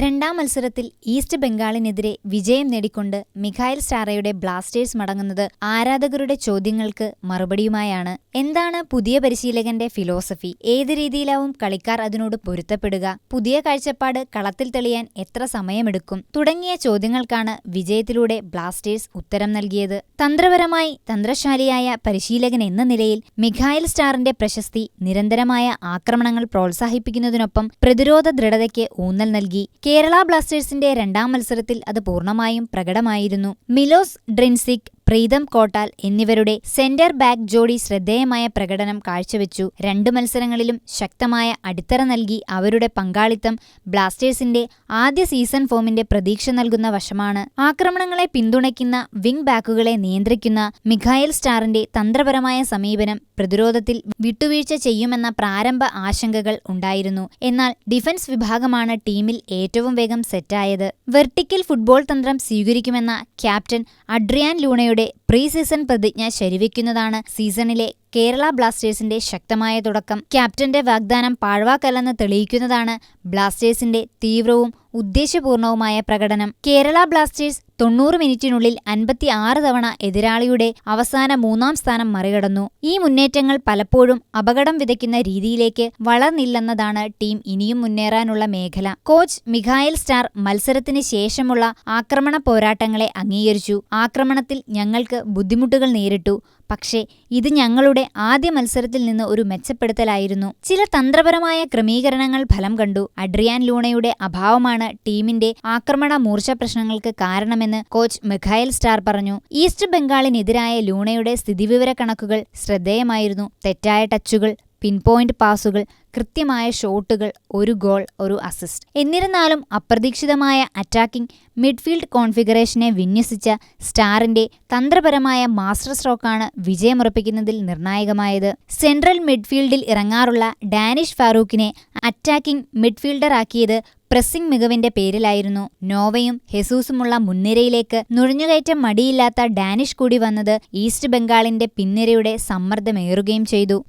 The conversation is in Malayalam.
രണ്ടാം മത്സരത്തിൽ ഈസ്റ്റ് ബംഗാളിനെതിരെ വിജയം നേടിക്കൊണ്ട് മിഖായൽ സ്റ്റാറയുടെ ബ്ലാസ്റ്റേഴ്സ് മടങ്ങുന്നത് ആരാധകരുടെ ചോദ്യങ്ങൾക്ക് മറുപടിയുമായാണ്. എന്താണ് പുതിയ പരിശീലകന്റെ ഫിലോസഫി? ഏത് രീതിയിലാവും കളിക്കാർ അതിനോട് പൊരുത്തപ്പെടുക? പുതിയ കാഴ്ചപ്പാട് കളത്തിൽ തെളിയാൻ എത്ര സമയമെടുക്കും? തുടങ്ങിയ ചോദ്യങ്ങൾക്കാണ് വിജയത്തിലൂടെ ബ്ലാസ്റ്റേഴ്സ് ഉത്തരം നൽകിയത്. തന്ത്രപരമായി തന്ത്രശാലിയായ പരിശീലകൻ എന്ന നിലയിൽ മിഖായൽ സ്റ്റാറിന്റെ പ്രശസ്തി നിരന്തരമായ ആക്രമണങ്ങൾ പ്രോത്സാഹിപ്പിക്കുന്നതിനൊപ്പം പ്രതിരോധ ദൃഢതയ്ക്ക് ഊന്നൽ നൽകി. കേരള ബ്ലാസ്റ്റേഴ്സിന്റെ രണ്ടാം മത്സരത്തിൽ അത് പൂർണമായും പ്രകടമായിരുന്നു. മിലോസ് ഡ്രിൻസിക് പ്രീതം കോട്ടാൽ എന്നിവരുടെ സെന്റർ ബാക്ക് ജോഡി ശ്രദ്ധേയമായ പ്രകടനം കാഴ്ചവെച്ചു. രണ്ട് മത്സരങ്ങളിലും ശക്തമായ അടിത്തറ നൽകി അവരുടെ പങ്കാളിത്തം ബ്ലാസ്റ്റേഴ്സിന്റെ ആദ്യ സീസൺ ഫോമിന്റെ പ്രതീക്ഷ നൽകുന്ന വശമാണ്. ആക്രമണങ്ങളെ പിന്തുണയ്ക്കുന്ന വിംഗ് ബാക്കുകളെ നിയന്ത്രിക്കുന്ന മിഖായൽ സ്റ്റാറിന്റെ തന്ത്രപരമായ സമീപനം പ്രതിരോധത്തിൽ വിട്ടുവീഴ്ച ചെയ്യുമെന്ന പ്രാരംഭ ആശങ്കകൾ ഉണ്ടായിരുന്നു. എന്നാൽ ഡിഫൻസ് വിഭാഗമാണ് ടീമിൽ ഏറ്റവും വേഗം സെറ്റായത്. വെർട്ടിക്കൽ ഫുട്ബോൾ തന്ത്രം സ്വീകരിക്കുമെന്ന ക്യാപ്റ്റൻ അഡ്രിയാൻ ലൂണയുടെ today. പ്രീ സീസൺ പ്രതിജ്ഞ ശരിവെക്കുന്നതാണ് സീസണിലെ കേരള ബ്ലാസ്റ്റേഴ്സിന്റെ ശക്തമായ തുടക്കം. ക്യാപ്റ്റന്റെ വാഗ്ദാനം പാഴ്വാക്കല്ലെന്ന് തെളിയിക്കുന്നതാണ് ബ്ലാസ്റ്റേഴ്സിന്റെ തീവ്രവും ഉദ്ദേശ്യപൂർണവുമായ പ്രകടനം. കേരള ബ്ലാസ്റ്റേഴ്സ് തൊണ്ണൂറ് മിനിറ്റിനുള്ളിൽ അൻപത്തി ആറ് തവണ എതിരാളിയുടെ അവസാന മൂന്നാം സ്ഥാനം മറികടന്നു. ഈ മുന്നേറ്റങ്ങൾ പലപ്പോഴും അപകടം വിതയ്ക്കുന്ന രീതിയിലേക്ക് വളർന്നില്ലെന്നതാണ് ടീം ഇനിയും മുന്നേറാനുള്ള മേഖല. കോച്ച് മിഖായൽ സ്റ്റാർ മത്സരത്തിന് ശേഷമുള്ള ആക്രമണ പോരാട്ടങ്ങളെ അംഗീകരിച്ചു. ആക്രമണത്തിൽ ഞങ്ങൾക്ക് ബുദ്ധിമുട്ടുകൾ നേരിട്ടു. പക്ഷേ ഇത് ഞങ്ങളുടെ ആദ്യ മത്സരത്തിൽ നിന്ന് ഒരു മെച്ചപ്പെടുത്തലായിരുന്നു. ചില തന്ത്രപരമായ ക്രമീകരണങ്ങൾ ഫലം കണ്ടു. അഡ്രിയാൻ ലൂണയുടെ അഭാവമാണ് ടീമിന്റെ ആക്രമണ മൂർച്ച പ്രശ്നങ്ങൾക്ക് കാരണമെന്ന് കോച്ച് മിഖായൽ സ്റ്റാർ പറഞ്ഞു. ഈസ്റ്റ് ബംഗാളിനെതിരായ ലൂണയുടെ സ്ഥിതിവിവര കണക്കുകൾ ശ്രദ്ധേയമായിരുന്നു. തെറ്റായ ടച്ചുകൾ പിൻപോയിന്റ് പാസുകൾ കൃത്യമായ ഷോട്ടുകൾ ഒരു ഗോൾ ഒരു അസിസ്റ്റ്. എന്നിരുന്നാലും അപ്രതീക്ഷിതമായ അറ്റാക്കിംഗ് മിഡ്ഫീൽഡ് കോൺഫിഗറേഷനെ വിന്യസിച്ച സ്റ്റാറിന്റെ തന്ത്രപരമായ മാസ്റ്റർ സ്ട്രോക്കാണ് വിജയമുറപ്പിക്കുന്നതിൽ നിർണായകമായത്. സെൻട്രൽ മിഡ്ഫീൽഡിൽ ഇറങ്ങാറുള്ള ഡാനിഷ് ഫാറൂഖിനെ അറ്റാക്കിംഗ് മിഡ്ഫീൽഡറാക്കിയത് പ്രസിംഗ് മികവിന്റെ പേരിലായിരുന്നു. നോവയും ഹെസൂസുമുള്ള മുൻനിരയിലേക്ക് നുഴഞ്ഞുകയറ്റം മടിയില്ലാത്ത ഡാനിഷ് കൂടി വന്നത് ഈസ്റ്റ് ബംഗാളിന്റെ പിൻനിരയുടെ സമ്മർദ്ദമേറുകയും ചെയ്തു.